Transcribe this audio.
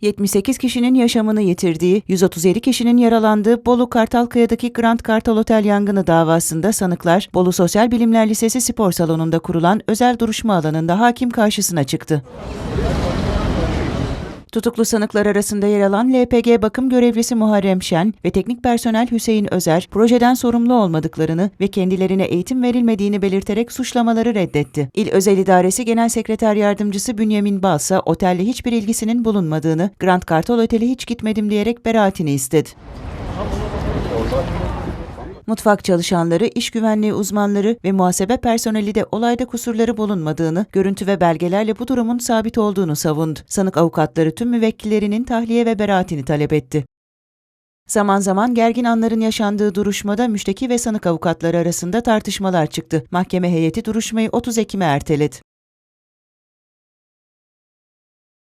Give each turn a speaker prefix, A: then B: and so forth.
A: 78 kişinin yaşamını yitirdiği, 137 kişinin yaralandığı Bolu Kartalkaya'daki Grand Kartal Otel yangını davasında sanıklar, Bolu Sosyal Bilimler Lisesi spor salonunda kurulan özel duruşma alanında hakim karşısına çıktı. Tutuklu sanıklar arasında yer alan LPG bakım görevlisi Muharrem Şen ve teknik personel Hüseyin Özer, projeden sorumlu olmadıklarını ve kendilerine eğitim verilmediğini belirterek suçlamaları reddetti. İl Özel İdaresi Genel Sekreter Yardımcısı Bünyamin Balsa, otelle hiçbir ilgisinin bulunmadığını, Grand Kartal Oteli hiç gitmedim diyerek beraatini istedi. Mutfak çalışanları, iş güvenliği uzmanları ve muhasebe personeli de olayda kusurları bulunmadığını, görüntü ve belgelerle bu durumun sabit olduğunu savundu. Sanık avukatları tüm müvekkillerinin tahliye ve beraatini talep etti. Zaman zaman gergin anların yaşandığı duruşmada müşteki ve sanık avukatları arasında tartışmalar çıktı. Mahkeme heyeti duruşmayı 30 Ekim'e erteledi.